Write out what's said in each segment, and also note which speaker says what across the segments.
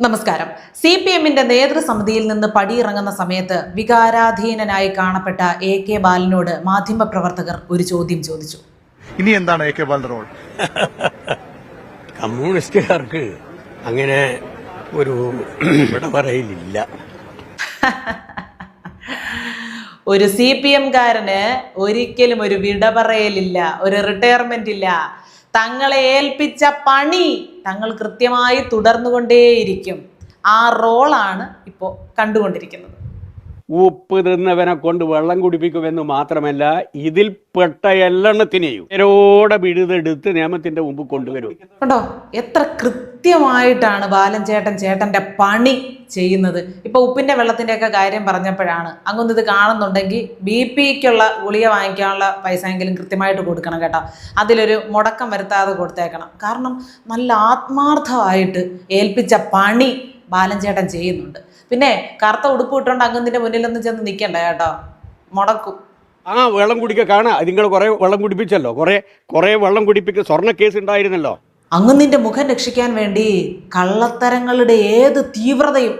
Speaker 1: നമസ്കാരം. C P എമ്മിന്റെ നേതൃസമിതിയിൽ നിന്ന് പടിയിറങ്ങുന്ന സമയത്ത് വികാരാധീനനായി കാണപ്പെട്ട എ കെ ബാലനോട് മാധ്യമപ്രവർത്തകർ ഒരു ചോദ്യം ചോദിച്ചു.
Speaker 2: ഇനി എന്താണ് എ കെ ബാലന്റെ റോൾ?
Speaker 3: കമ്മ്യൂണിസ്റ്റുകാർക്ക് അങ്ങനെ ഒരു ഇവിടെ പറയലില്ല.
Speaker 1: ഒരു സി പി എംകാരന് ഒരിക്കലും ഒരു വിട പറയലില്ല ഒരു റിട്ടയർമെന്റ് ഇല്ല. തങ്ങളെ ഏൽപ്പിച്ച പണി തങ്ങൾ കൃത്യമായി തുടർന്നുകൊണ്ടേയിരിക്കും. ആ റോളാണ് ഇപ്പോൾ കണ്ടുകൊണ്ടിരിക്കുന്നത്.
Speaker 3: ഉപ്പ് തിന്നവനെ കൊണ്ട് വെള്ളം കുടിപ്പിക്കുമെന്ന് മാത്രമല്ല ഇതിൽ പെട്ട എല്ലെണ്ണത്തിനെയും നേരോടെ പിഴുതെടുത്ത് നിയമത്തിന്റെ മുമ്പ് കൊണ്ടുവരും.
Speaker 1: കണ്ടോ? എത്ര കൃത്യമായിട്ടാണ് ബാലൻ ചേട്ടൻ ചേട്ടന്റെ പണി ചെയ്യുന്നത്. ഇപ്പൊ ഉപ്പിന്റെ വെള്ളത്തിന്റെ ഒക്കെ കാര്യം പറഞ്ഞപ്പോഴാണ്. അങ്ങൊന്ന് ഇത് കാണുന്നുണ്ടെങ്കിൽ ബി പിക്കുള്ള ഗുളിക വാങ്ങിക്കാനുള്ള പൈസ എങ്കിലും കൃത്യമായിട്ട് കൊടുക്കണം കേട്ടോ. അതിലൊരു മുടക്കം വരുത്താതെ കൊടുത്തേക്കണം. കാരണം നല്ല ആത്മാർത്ഥമായിട്ട് ഏൽപ്പിച്ച പണി ബാലൻ ചേട്ടൻ ചെയ്യുന്നുണ്ട്. പിന്നെ കറുത്ത ഉടുപ്പ് ഇട്ടുകൊണ്ട് അങ്ങൊന്നിന്റെ മുന്നിലൊന്നും ചെന്ന് നിൽക്കണ്ട കേട്ടോ. മുടക്കും.
Speaker 3: ആ വെള്ളം കുടിക്കുക കാണാ. നിങ്ങൾ കുറെ വെള്ളം കുടിപ്പിച്ചല്ലോ. കുറെ കുറെ വെള്ളം കുടിപ്പിക്കുക സ്വർണ കേസ് ഉണ്ടായിരുന്നല്ലോ.
Speaker 1: അങ്ങ് നിന്റെ മുഖം രക്ഷിക്കാൻ വേണ്ടി കള്ളത്തരങ്ങളുടെ ഏത് തീവ്രതയും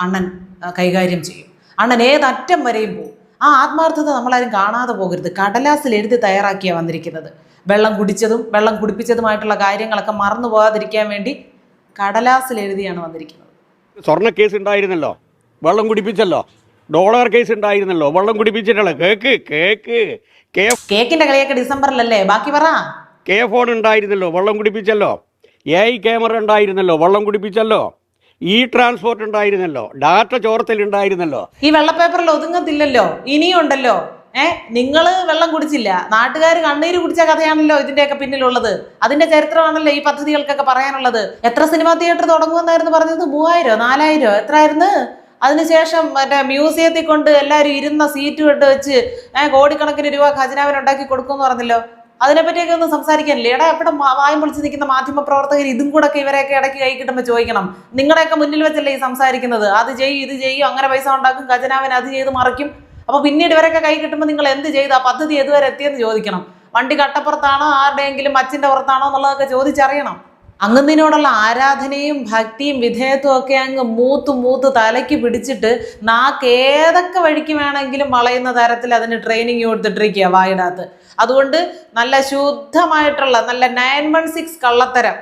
Speaker 1: അണ്ണൻ കൈകാര്യം ചെയ്യും. അണ്ണൻ ഏത് അറ്റം വരെയും പോകും ആ ആത്മാർത്ഥത നമ്മളാരും കാണാതെ പോകരുത്. കടലാസിൽ എഴുതി തയ്യാറാക്കിയാണ് വന്നിരിക്കുന്നത്. വെള്ളം കുടിച്ചതും വെള്ളം കുടിപ്പിച്ചതുമായിട്ടുള്ള കാര്യങ്ങളൊക്കെ മറന്നു പോകാതിരിക്കാൻ വേണ്ടി കടലാസിൽ എഴുതിയാണ് വന്നിരിക്കുന്നത്.
Speaker 3: സ്വർണ കേസ് ഉണ്ടായിരുന്നല്ലോ. വെള്ളം കുടിപ്പിച്ചല്ലോ. ഡോളർ കേസ് ഉണ്ടായിരുന്നല്ലോ. വെള്ളം കുടിപ്പിച്ചിട്ടല്ലോ കേക്ക് കേക്ക്.
Speaker 1: കേക്കിന്റെ കളിയൊക്കെ ഡിസംബറിലല്ലേ? ബാക്കി പറ.
Speaker 3: കെ ഫോൺ ഉണ്ടായിരുന്നല്ലോ. വെള്ളം കുടിപ്പിച്ചല്ലോ. എ ഐ ക്യാമറ ഉണ്ടായിരുന്നല്ലോ. വെള്ളം കുടിപ്പിച്ചല്ലോ. ഇ ട്രാൻസ്പോർട്ട് ഉണ്ടായിരുന്നല്ലോ. ഡാറ്റ ചോർത്തൽ ഉണ്ടായിരുന്നല്ലോ.
Speaker 1: ഈ വെള്ളപ്പേപ്പറിൽ ഒതുങ്ങത്തില്ലല്ലോ. ഇനിയും ഉണ്ടല്ലോ നിങ്ങൾ വെള്ളം കുടിച്ചില്ല. നാട്ടുകാർ കണ്ണീര് കുടിച്ച കഥയാണല്ലോ ഇതിന്റെയൊക്കെ പിന്നിലുള്ളത്. അതിന്റെ ചരിത്രമാണല്ലോ ഈ പദ്ധതികൾക്കൊക്കെ പറയാനുള്ളത്. എത്ര സിനിമാ തിയേറ്റർ തുടങ്ങുമെന്നായിരുന്നു പറഞ്ഞത്? മൂവായിരോ നാലായിരോ? എത്രയായിരുന്നു അതിനുശേഷം മറ്റേ മ്യൂസിയത്തിൽ കൊണ്ട് എല്ലാവരും ഇരുന്ന സീറ്റ് ഇട്ട് വെച്ച് ഏഹ് കോടിക്കണക്കിന് രൂപ ഖജനാവിന് ഉണ്ടാക്കി കൊടുക്കുമെന്ന് പറഞ്ഞല്ലോ. അതിനെപ്പറ്റിയൊക്കെ ഒന്നും സംസാരിക്കാനില്ലേ? എടാ എവിടെ വായം പൊളിച്ച് നിൽക്കുന്ന മാധ്യമ പ്രവർത്തകർ ഇതും കൂടെ ഒക്കെ ഇവരെയൊക്കെ ഇടയ്ക്ക് കൈ കിട്ടുമ്പോൾ ചോദിക്കണം. നിങ്ങളുടെയൊക്കെ മുന്നിൽ വെച്ചല്ലേ ഈ സംസാരിക്കുന്നത്? അത് ചെയ്യും ഇത് ചെയ്യും അങ്ങനെ പൈസ ഉണ്ടാക്കും ഖജനാവിന് അത് ചെയ്ത് മറിക്കും. അപ്പൊ പിന്നീട് ഇവരൊക്കെ കൈ കിട്ടുമ്പോൾ നിങ്ങൾ എന്ത് ചെയ്തു ആ പദ്ധതി ഏതുവരെ എത്തിയെന്ന് ചോദിക്കണം. വണ്ടി കട്ടപ്പുറത്താണോ ആരുടെയെങ്കിലും അച്ഛന്റെ പുറത്താണോ എന്നുള്ളതൊക്കെ ചോദിച്ചറിയണം. അങ്ങുന്നതിനോടുള്ള ആരാധനയും ഭക്തിയും വിധേയത്വം ഒക്കെ അങ്ങ് മൂത്ത് മൂത്ത് തലയ്ക്ക് പിടിച്ചിട്ട് നാക്ക് ഏതൊക്കെ വഴിക്ക് വേണമെങ്കിലും വളയുന്ന തരത്തിൽ അതിന് ട്രെയിനിങ് കൊടുത്തിട്ടിരിക്കുക വായിടകത്ത്. അതുകൊണ്ട് നല്ല ശുദ്ധമായിട്ടുള്ള നല്ല നയൻ വൺ സിക്സ് കള്ളത്തരം.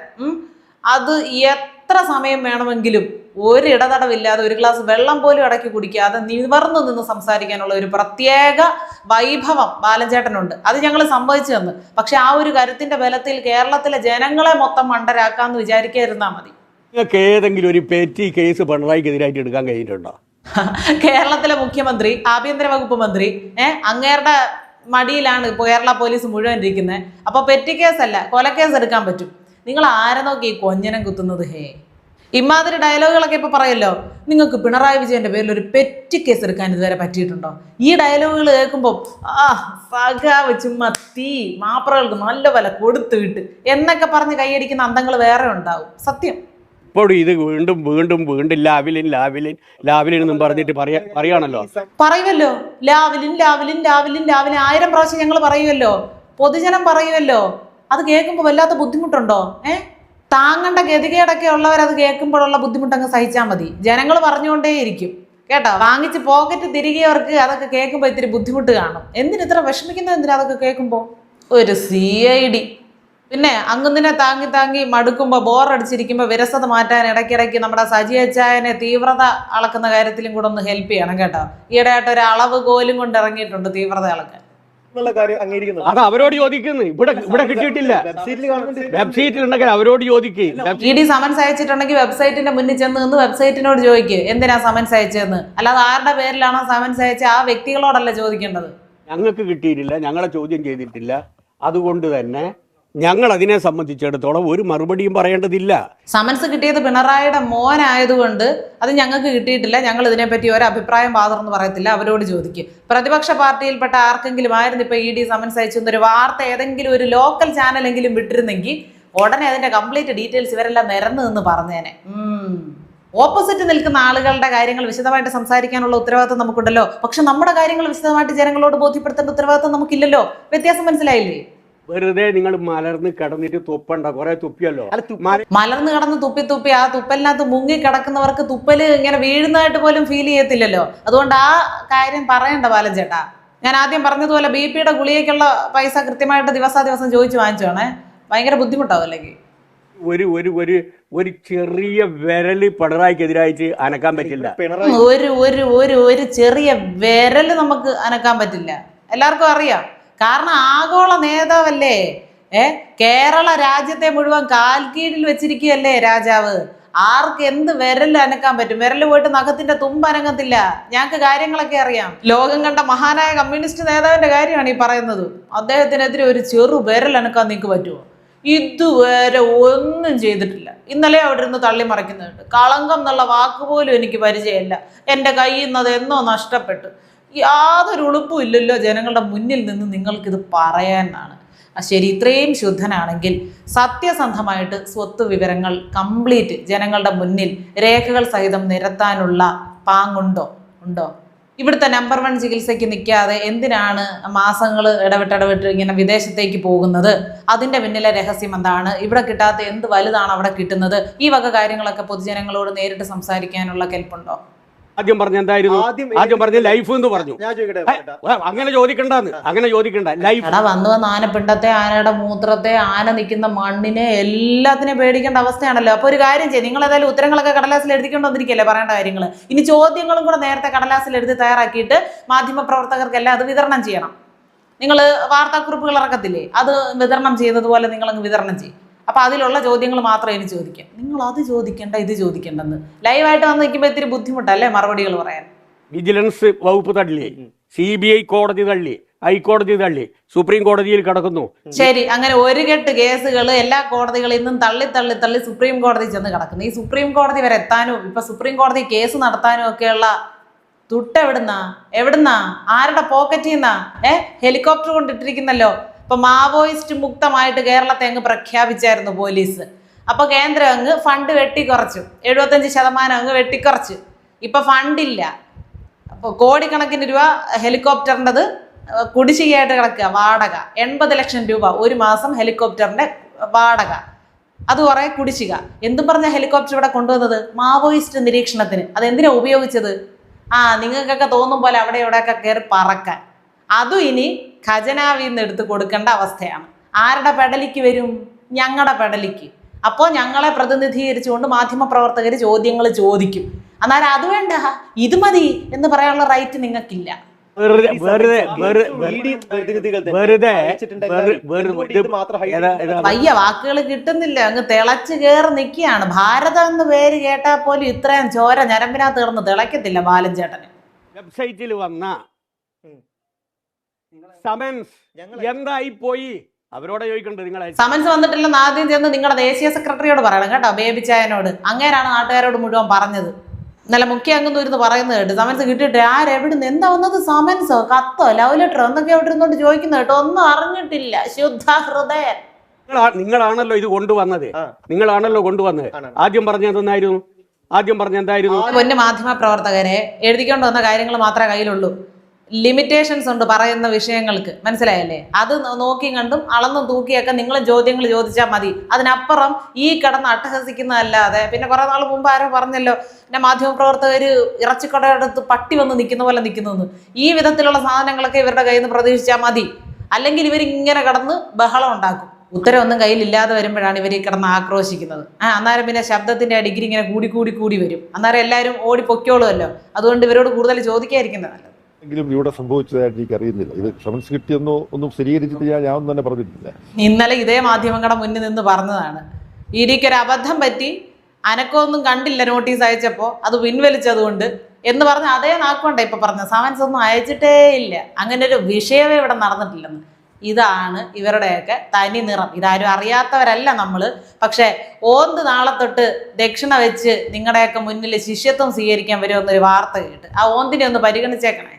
Speaker 1: അത് എത്ര സമയം വേണമെങ്കിലും ഒരു ഇടതടവില്ലാതെ ഒരു ഗ്ലാസ് വെള്ളം പോലും ഇടയ്ക്ക് കുടിക്കാതെ നിവർന്നു നിന്ന് സംസാരിക്കാനുള്ള ഒരു പ്രത്യേക വൈഭവം ബാലഞ്ചേട്ടനുണ്ട് അത് ഞങ്ങൾ സമ്മതിച്ചു തന്നു. പക്ഷെ ആ ഒരു കരുത്തിന്റെ ബലത്തിൽ കേരളത്തിലെ ജനങ്ങളെ മൊത്തം മണ്ടരാക്കാന്ന് വിചാരിക്കാതിരുന്നാൽ മതി.
Speaker 3: നിങ്ങൾക്ക് ഏതെങ്കിലും ഒരു പെറ്റി കേസ് പിണറായിക്കെതിരായിട്ട് എടുക്കാൻ കഴിഞ്ഞിട്ടുണ്ടോ?
Speaker 1: കേരളത്തിലെ മുഖ്യമന്ത്രി ആഭ്യന്തര വകുപ്പ് മന്ത്രി ഏഹ് അങ്ങേരുടെ മടിയിലാണ് കേരള പോലീസ് മുഴുവൻ ഇരിക്കുന്നത് അപ്പോൾ പെറ്റി കേസല്ല കൊലക്കേസ് എടുക്കാൻ പറ്റും. നിങ്ങൾ ആരെ നോക്കി ഈ കൊഞ്ഞനം കുത്തുന്നത് ഹേ? ഇമാതിരി ഡയലോഗുകളൊക്കെ ഇപ്പോൾ പറയല്ലോ. നിങ്ങൾക്ക് പിണറായി വിജയന്റെ പേരിൽ ഒരു പെറ്റി കേസ് എടുക്കാൻ ഇതുവരെ പറ്റിയിട്ടുണ്ടോ? ഈ ഡയലോഗുകൾ കേൾക്കുമ്പോൾ ആ സഖാവ് ചുമ്മാ തീ മാപ്രകൾക്ക് നല്ല വില കൊടുത്തു വിട്ട്. എന്നൊക്കെ പറഞ്ഞ് കൈയടിക്കുന്ന അന്തങ്ങൾ വേറെ ഉണ്ടാവും. സത്യം.
Speaker 3: ഇപ്പോഴും ഇത് വീണ്ടും വീണ്ടും വീണ്ടും ലാവിലിൻ ലാവിലിൻ ലാവിലിൻ എന്നും പറഞ്ഞിട്ട് പറയാ പറയാണല്ലോ
Speaker 1: പറയുമല്ലോ ലാവിലിൻ ലാവിലിൻ ലാവിലിൻ ലാവിലിൻ. ആയിരം പ്രാവശ്യം ഞങ്ങൾ പറയുമല്ലോ പൊതുജനം പറയുമല്ലോ അത് കേൾക്കുമ്പോൾ വല്ലാത്ത ബുദ്ധിമുട്ടുണ്ടോ? ഏ? താങ്ങണ്ട ഗതികേടൊക്കെ ഉള്ളവരത് കേൾക്കുമ്പോഴുള്ള ബുദ്ധിമുട്ടങ്ങ് സഹിച്ചാൽ മതി. ജനങ്ങൾ പറഞ്ഞുകൊണ്ടേയിരിക്കും. കേട്ടോ? വാങ്ങിച്ച് പോക്കറ്റ് തിരികെയവർക്ക് അതൊക്കെ കേൾക്കുമ്പോൾ ഇത്തിരി ബുദ്ധിമുട്ട് കാണും. എന്തിന് ഇത്ര വിഷമിക്കുന്നത് എന്തിനാ അതൊക്കെ കേൾക്കുമ്പോൾ ഒരു സി ഐ ഡി പിന്നെ അങ്ങുന്നിനെ താങ്ങി താങ്ങി മടുക്കുമ്പോൾ ബോറടിച്ചിരിക്കുമ്പോൾ വിരസത മാറ്റാൻ ഇടയ്ക്കിടയ്ക്ക് നമ്മുടെ സജി അച്ചായനെ തീവ്രത അളക്കുന്ന കാര്യത്തിലും കൂടെ ഒന്ന് ഹെൽപ്പ് ചെയ്യണം കേട്ടോ. ഈയിടെയായിട്ട് ഒരു അളവ് കോലും കൊണ്ട് ഇറങ്ങിയിട്ടുണ്ട് തീവ്രത അളക്കാൻ
Speaker 2: എന്നുള്ള കാര്യം അംഗീകരിക്കുന്നത്
Speaker 3: അത് അവരോട് ചോദിക്കുന്നു. ഇവിടെ ഇവിടെ കിട്ടിയിട്ടില്ല. വെബ്സൈറ്റിൽ ഉണ്ടെങ്കിൽ അവരോട് ചോദിക്കുക
Speaker 1: ഇ ഡി സമൻസ് അയച്ചിട്ടുണ്ടെങ്കിൽ വെബ്സൈറ്റിന്റെ മുന്നിൽ ചെന്ന് നിന്ന് വെബ്സൈറ്റിനോട് ചോദിക്കുക എന്തിനാ സമൻസ് അയച്ചതെന്ന് അല്ലാതെ ആരുടെ പേരിലാണോ സമൻസ് അയച്ച ആ വ്യക്തികളോടല്ല ചോദിക്കേണ്ടത്?
Speaker 3: ഞങ്ങൾക്ക് കിട്ടിയിട്ടില്ല ഞങ്ങളെ ചോദ്യം ചെയ്തിട്ടില്ല. അതുകൊണ്ട് തന്നെ ഞങ്ങൾ അതിനെ സംബന്ധിച്ചിടത്തോളം ഒരു മറുപടിയും പറയേണ്ടതില്ല.
Speaker 1: സമൻസ് കിട്ടിയത് പിണറായിയുടെ മോനായതുകൊണ്ട് അത് ഞങ്ങൾക്ക് കിട്ടിയിട്ടില്ല. ഞങ്ങൾ ഇതിനെപ്പറ്റി ഒരു അഭിപ്രായം പാതർന്ന് പറയത്തില്ല. അവരോട് ചോദിക്കും. പ്രതിപക്ഷ പാർട്ടിയിൽപ്പെട്ട ആർക്കെങ്കിലും ആയിരുന്നു ഇപ്പൊ ഇ ഡി സമൻസ് അയച്ചു ഒരു വാർത്ത ഏതെങ്കിലും ഒരു ലോക്കൽ ചാനലെങ്കിലും വിട്ടിരുന്നെങ്കിൽ ഉടനെ അതിന്റെ കംപ്ലീറ്റ് ഡീറ്റെയിൽസ് ഇവരെല്ലാം നിരന്നു നിന്ന് പറഞ്ഞേനെ. ഓപ്പോസിറ്റ് നിൽക്കുന്ന ആളുകളുടെ കാര്യങ്ങൾ വിശദമായിട്ട് സംസാരിക്കാനുള്ള ഉത്തരവാദിത്വം നമുക്കുണ്ടല്ലോ. പക്ഷെ നമ്മുടെ കാര്യങ്ങൾ വിശദമായിട്ട് ജനങ്ങളോട് ബോധ്യപ്പെടുത്തേണ്ട ഉത്തരവാദിത്വം നമുക്കില്ലല്ലോ. വ്യത്യാസം മനസ്സിലായില്ലേ?
Speaker 3: വെറുതെ നിങ്ങൾ മലർന്ന് കിടന്നിട്ട് തുപ്പണ്ട കുറെ തുപ്പിയല്ലോ.
Speaker 1: മലർന്ന് കിടന്ന് തുപ്പി തുപ്പി ആ തുപ്പലിനകത്ത് മുങ്ങി കിടക്കുന്നവർക്ക് തുപ്പൽ ഇങ്ങനെ വീഴുന്നതായിട്ട് പോലും ഫീൽ ചെയ്യത്തില്ലല്ലോ. അതുകൊണ്ട് ആ കാര്യം പറയണ്ട ബാലൻ ചേട്ടാ ഞാൻ ആദ്യം പറഞ്ഞതുപോലെ ബി പിയുടെ ഗുളികയ്ക്കുള്ള പൈസ കൃത്യമായിട്ട് ദിവസാ ദിവസം ചോദിച്ചു വാങ്ങിച്ചോണേ ഭയങ്കര ബുദ്ധിമുട്ടാവും അല്ലെങ്കിൽ
Speaker 3: ഒരു ഒരു ഒരു ഒരു ചെറിയ വിരൽ പിണറായിക്കെതിരായിട്ട് അനക്കാൻ പറ്റില്ല.
Speaker 1: ഒരു ഒരു ഒരു ഒരു ചെറിയ വിരൽ നമുക്ക് അനക്കാൻ പറ്റില്ല. എല്ലാവർക്കും അറിയാം. കാരണം ആഗോള നേതാവല്ലേ? ഏ? കേരള രാജ്യത്തെ മുഴുവൻ കാൽക്കീഴിൽ വെച്ചിരിക്കുകയല്ലേ രാജാവ്? ആർക്ക് എന്ത് വിരൽ അനക്കാൻ പറ്റും? വിരൽ പോയിട്ട് നഖത്തിന്റെ തുമ്പ് അനങ്ങത്തില്ല. ഞങ്ങൾക്ക് കാര്യങ്ങളൊക്കെ അറിയാം. ലോകം കണ്ട മഹാനായ കമ്മ്യൂണിസ്റ്റ് നേതാവിന്റെ കാര്യമാണ് ഈ പറയുന്നത്. അദ്ദേഹത്തിനെതിരെ ഒരു ചെറു വിരൽ അനക്കാൻ നിങ്ങൾക്ക് പറ്റുമോ? ഇതുവരെ ഒന്നും ചെയ്തിട്ടില്ല. ഇന്നലെ അവിടെ ഇരുന്ന് തള്ളി മറിക്കുന്നുണ്ട്. കളങ്കം എന്നുള്ള വാക്ക് പോലും എനിക്ക് പരിചയമില്ല. എന്റെ കയ്യിൽ നിന്നത് എന്നോ നഷ്ടപ്പെട്ടു. യാതൊരു ഉളുപ്പും ഇല്ലല്ലോ ജനങ്ങളുടെ മുന്നിൽ നിന്ന് നിങ്ങൾക്കിത് പറയാനാണ്. ശരി ഇത്രയും ശുദ്ധനാണെങ്കിൽ സത്യസന്ധമായിട്ട് സ്വത്ത് വിവരങ്ങൾ കംപ്ലീറ്റ് ജനങ്ങളുടെ മുന്നിൽ രേഖകൾ സഹിതം നിരത്താനുള്ള പാങ്ങുണ്ടോ? ഉണ്ടോ? ഇവിടുത്തെ നമ്പർ വൺ ചികിത്സയ്ക്ക് നിൽക്കാതെ എന്തിനാണ് മാസങ്ങൾ ഇടവിട്ട് ഇടവിട്ട് ഇങ്ങനെ വിദേശത്തേക്ക് പോകുന്നത്? അതിന്റെ പിന്നിലെ രഹസ്യം എന്താണ്? ഇവിടെ കിട്ടാത്ത എന്ത് വലുതാണ് അവിടെ കിട്ടുന്നത്? ഈ വക കാര്യങ്ങളൊക്കെ പൊതുജനങ്ങളോട് നേരിട്ട് സംസാരിക്കാനുള്ള കെൽപ്പുണ്ടോ?
Speaker 3: ആദ്യം പറഞ്ഞ എന്തായിരുന്നു?
Speaker 2: ആദ്യം
Speaker 3: പറഞ്ഞ ലൈഫ് എന്ന് പറഞ്ഞു. അങ്ങനെ ചോദിക്കണ്ടെന്ന്. അങ്ങനെ ചോദിക്കണ്ട. ലൈഫ്
Speaker 1: എടാ വന്നു വന്ന ആനപ്പിണ്ടത്തെ ആനയുടെ മൂത്രത്തെ ആന നിൽക്കുന്ന മണ്ണിനെ എല്ലാത്തിനെയും പേടിക്കേണ്ട അവസ്ഥയാണല്ലോ. അപ്പൊ ഒരു കാര്യം ചെയ്യും. നിങ്ങൾ ഏതായാലും ഉത്തരങ്ങളൊക്കെ കടലാസിൽ എഴുതിക്കൊണ്ട് വന്നിരിക്കല്ലേ പറയേണ്ട കാര്യങ്ങൾ ഇനി ചോദ്യങ്ങളും കൂടെ നേരത്തെ കടലാസിൽ എഴുതി തയ്യാറാക്കിയിട്ട് മാധ്യമ മാധ്യമപ്രവർത്തകർക്കെല്ലാം അത് വിതരണം ചെയ്യണം. നിങ്ങൾ വാർത്താക്കുറിപ്പുകൾ ഇറക്കത്തില്ലേ? അത് വിതരണം ചെയ്തതുപോലെ പോലെ നിങ്ങൾ അങ്ങ് വിതരണം ചെയ്യും. അപ്പൊ അതിലുള്ള ചോദ്യങ്ങൾ മാത്രം എനിക്ക് ചോദിക്കാം. നിങ്ങൾ അത് ചോദിക്കേണ്ട ഇത് ചോദിക്കേണ്ടെന്ന്. ലൈവായിട്ട് വന്ന് നിൽക്കുമ്പോൾ ഇത്തിരി ബുദ്ധിമുട്ടല്ലേ മറുപടികൾ പറയാൻ?
Speaker 3: വിജിലൻസ് വകുപ്പ് തള്ളി സി ബി ഐ കോടതി തള്ളി ഹൈക്കോടതി തള്ളി സുപ്രീം കോടതിയിൽ കിടക്കുന്നു.
Speaker 1: ശരി അങ്ങനെ ഒരു കെട്ട് കേസുകൾ എല്ലാ കോടതികളിൽ നിന്നും തള്ളി തള്ളി തള്ളി സുപ്രീം കോടതി ചെന്ന് കിടക്കുന്നു. ഈ സുപ്രീം കോടതി വരെ എത്താനും ഇപ്പൊ സുപ്രീം കോടതി കേസ് നടത്താനും ഒക്കെയുള്ള തുട്ട് എവിടുന്നാ? എവിടുന്നാ? ആരുടെ പോക്കറ്റിൽ നിന്നാ? ഏ? ഹെലികോപ്റ്റർ കൊണ്ടിട്ടിരിക്കുന്നല്ലോ. ഇപ്പൊ മാവോയിസ്റ്റ് മുക്തമായിട്ട് കേരളത്തെ അങ്ങ് പ്രഖ്യാപിച്ചായിരുന്നു പോലീസ്. അപ്പൊ കേന്ദ്രം അങ്ങ് ഫണ്ട് വെട്ടിക്കുറച്ചു. എഴുപത്തഞ്ച് ശതമാനം അങ്ങ് വെട്ടിക്കുറച്ചു. ഇപ്പൊ ഫണ്ടില്ല. അപ്പോൾ കോടിക്കണക്കിന് രൂപ ഹെലികോപ്റ്ററിന്റെത് കുടിശ്ശികയായിട്ട് കിടക്കുക വാടക. എൺപത് ലക്ഷം രൂപ ഒരു മാസം ഹെലികോപ്റ്ററിന്റെ വാടക. അത് കുറേ കുടിശ്ശിക. എന്തും പറഞ്ഞ ഹെലികോപ്റ്റർ ഇവിടെ കൊണ്ടുവന്നത്? മാവോയിസ്റ്റ് നിരീക്ഷണത്തിന്. അത് എന്തിനാ ഉപയോഗിച്ചത്? ആ നിങ്ങൾക്കൊക്കെ തോന്നും പോലെ അവിടെ ഇവിടെയൊക്കെ കയറി പറക്കാൻ. അതും ഇനി ഖജനാവിൽ നിന്ന് എടുത്ത് കൊടുക്കേണ്ട അവസ്ഥയാണ്. ആരുടെ പെടലിക്ക് വരും? ഞങ്ങളുടെ പെടലിക്ക്. അപ്പോൾ ഞങ്ങളെ പ്രതിനിധീകരിച്ചുകൊണ്ട് മാധ്യമപ്രവർത്തകർ ചോദ്യങ്ങൾ ചോദിക്കും. അന്നേരം അത് വേണ്ട. ഇത് മതി എന്ന് പറയാനുള്ള റൈറ്റ് നിങ്ങൾക്കില്ല.
Speaker 3: വെറുതെ
Speaker 1: വയ്യ വാക്കുകൾ കിട്ടുന്നില്ല. അങ്ങ് തിളച്ച് കയറി നിൽക്കുകയാണ്. ഭാരതം എന്ന് പേര് കേട്ടാൽ പോലും ഇത്രയും ചോര ഞരമ്പിനകത്ത് കിടന്ന് തിളയ്ക്കത്തില്ല ബാലൻ ചേട്ടന്
Speaker 3: വെബ്സൈറ്റിൽ വന്ന. സമൻസ് എന്തായി പോയി അവരോട് ചോദിക്കണ്ട് നിങ്ങൾ
Speaker 1: സമൻസ് വന്നിട്ടില്ലെന്ന് ആദ്യം ചെന്ന് നിങ്ങളുടെ ദേശീയ സെക്രട്ടറിയോട് പറയണം കേട്ടോ ബേബിച്ചായനോട് അങ്ങേരാണ് നാട്ടുകാരോട് മുഴുവൻ പറഞ്ഞത്. ഇന്നലെ മുഖ്യ അംഗം ഇരുന്ന് പറയുന്നത് കേട്ട് സമൻസ് കിട്ടിയിട്ട് ആരെവിടുന്ന് എന്താ വന്നത് സമൻസോ കത്തോ? ലവ് ലെറ്ററോ എന്തൊക്കെ അവിടെ ഇരുന്നോണ്ട് ചോദിക്കുന്നത് കേട്ടോ ഒന്നും അറിഞ്ഞിട്ടില്ല. ശുദ്ധ ഹൃദയൻ.
Speaker 3: നിങ്ങളാ- നിങ്ങളാണല്ലോ ഇത് കൊണ്ടുവന്നത്. നിങ്ങളാണല്ലോ കൊണ്ടുവന്നത്. ആദ്യം പറഞ്ഞ എന്തായിരുന്നു? ആദ്യം പറഞ്ഞ എന്തായിരുന്നു?
Speaker 1: പൊന്നു മാധ്യമ പ്രവർത്തകരെ എഴുതിക്കൊണ്ട് വന്ന കാര്യങ്ങൾ മാത്രമേ കയ്യിലുള്ളൂ. ലിമിറ്റേഷൻസ് ഉണ്ട് പറയുന്ന വിഷയങ്ങൾക്ക്. മനസ്സിലായല്ലേ? അത് നോക്കി കണ്ടും അളന്നും തൂക്കിയൊക്കെ നിങ്ങൾ ചോദ്യങ്ങൾ ചോദിച്ചാൽ മതി. അതിനപ്പുറം ഈ കിടന്ന് അട്ടഹസിക്കുന്നതല്ലാതെ പിന്നെ കുറെ നാൾ മുമ്പ് ആരോ പറഞ്ഞല്ലോ പിന്നെ മാധ്യമപ്രവർത്തകർ ഇറച്ചിക്കടയെടുത്ത് പട്ടി വന്ന് നിൽക്കുന്ന പോലെ നിൽക്കുന്നു ഈ വിധത്തിലുള്ള സാധനങ്ങളൊക്കെ ഇവരുടെ കയ്യിൽ നിന്ന് പ്രതീക്ഷിച്ചാൽ മതി. അല്ലെങ്കിൽ ഇവരിങ്ങനെ കിടന്ന് ബഹളം ഉണ്ടാക്കും. ഉത്തരവൊന്നും കയ്യിലില്ലാതെ വരുമ്പോഴാണ് ഇവർ ഈ കിടന്ന് ആക്രോശിക്കുന്നത്. ആ അന്നേരം പിന്നെ ശബ്ദത്തിന്റെ ഡിഗ്രി ഇങ്ങനെ കൂടി കൂടി കൂടി വരും. അന്നേരം എല്ലാവരും ഓടി പൊക്കിയോളുമല്ലോ അതുകൊണ്ട് ഇവരോട് കൂടുതൽ ചോദിക്കാതിരിക്കുന്നത് നല്ലത്.
Speaker 4: എങ്കിലും ഇവിടെ സംഭവിച്ചതായിട്ട് എനിക്ക് അറിയുന്നില്ല ഇത് ക്ഷമൻസ് കിട്ടിയെന്നോ ഒന്നും സ്ഥിരീകരിച്ചിട്ട് ഞാൻ തന്നെ പറഞ്ഞിട്ടില്ല.
Speaker 1: ഇന്നലെ ഇതേ മാധ്യമങ്ങളുടെ മുന്നിൽ നിന്ന് പറഞ്ഞതാണ്. ഇരിക്കൊരു അബദ്ധം പറ്റി അനക്കമൊന്നും കണ്ടില്ല നോട്ടീസ് അയച്ചപ്പോൾ അത് പിൻവലിച്ചതുകൊണ്ട് എന്ന് പറഞ്ഞ അതേ നാക്കുകൊണ്ടേ ഇപ്പൊ പറഞ്ഞ സമൻസ് ഒന്നും അയച്ചിട്ടേ ഇല്ല. അങ്ങനെ ഒരു വിഷയമേ ഇവിടെ നടന്നിട്ടില്ലെന്ന്. ഇതാണ് ഇവരുടെയൊക്കെ തനി നിറം. ഇതാരും അറിയാത്തവരല്ല നമ്മൾ പക്ഷേ ഓന്ത് നാളെ തൊട്ട് ദക്ഷിണ വെച്ച് നിങ്ങളുടെയൊക്കെ മുന്നിൽ ശിഷ്യത്വം സ്വീകരിക്കാൻ വരുമെന്നൊരു വാർത്ത കേട്ട് ആ ഓന്തിനെ ഒന്ന് പരിഗണിച്ചേക്കണേ.